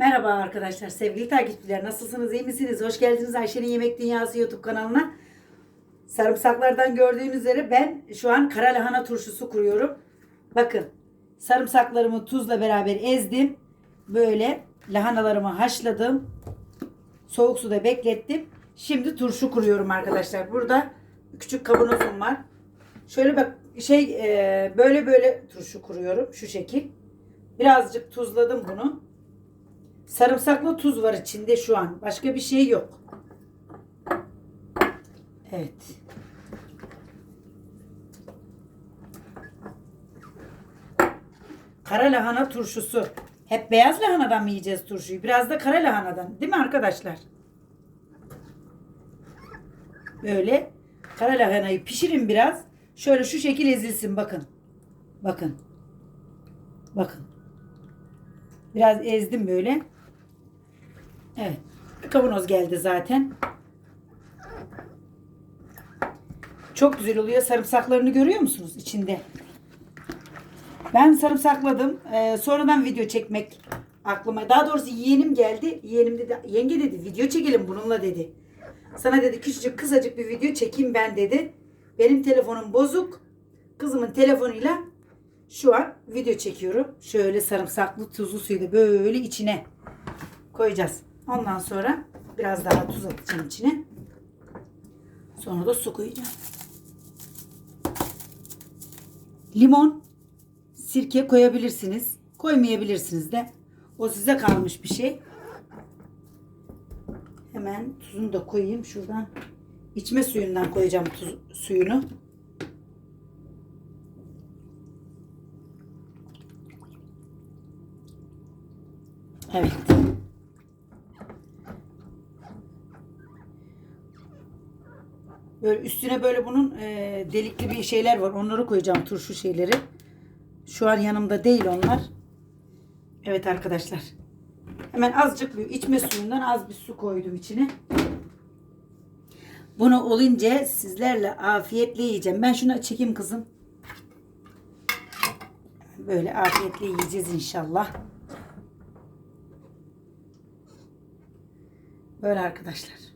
Merhaba arkadaşlar, sevgili takipçiler. Nasılsınız, iyi misiniz? Hoş geldiniz Ayşe'nin Yemek Dünyası YouTube kanalına. Sarımsaklardan gördüğünüz üzere ben şu an kara lahana turşusu kuruyorum. Bakın, sarımsaklarımı tuzla beraber ezdim. Böyle lahanalarımı haşladım. Soğuk suda beklettim. Şimdi turşu kuruyorum arkadaşlar. Burada küçük kavanozum var. Şöyle bak şey e, böyle böyle turşu kuruyorum şu şekil. Birazcık tuzladım bunu. Sarımsaklı tuz var içinde şu an. Başka bir şey yok. Evet. Kara lahana turşusu. Hep beyaz lahanadan mı yiyeceğiz turşuyu? Biraz da kara lahanadan. Değil mi arkadaşlar? Böyle kara lahanayı pişirin biraz. Şöyle şu şekil ezilsin bakın. Bakın. Bakın. Biraz ezdim böyle. Evet. Bir kavanoz geldi zaten. Çok güzel oluyor. Sarımsaklarını görüyor musunuz içinde? Ben sarımsakladım. Ee, sonradan video çekmek aklıma. Daha doğrusu yeğenim geldi. Yeğenim dedi, yenge dedi video çekelim bununla dedi. Sana dedi küçücük kısacık bir video çekeyim ben dedi. Benim telefonum bozuk. Kızımın telefonuyla şu an video çekiyorum. Şöyle sarımsaklı tuzlu suyu da böyle içine koyacağız. Ondan sonra biraz daha tuz atacağım içine. Sonra da su koyacağım. Limon, sirke koyabilirsiniz. Koymayabilirsiniz de. O size kalmış bir şey. Hemen tuzunu da koyayım şuradan. İçme suyundan koyacağım tuz suyunu. Evet. Böyle üstüne böyle bunun e, delikli bir şeyler var. Onları koyacağım turşu şeyleri. Şu an yanımda değil onlar. Evet arkadaşlar. Hemen azıcık bir içme suyundan az bir su koydum içine. Bunu olunca sizlerle afiyetle yiyeceğim. Ben şunu çekeyim kızım. Böyle afiyetle yiyeceğiz inşallah. Böyle arkadaşlar.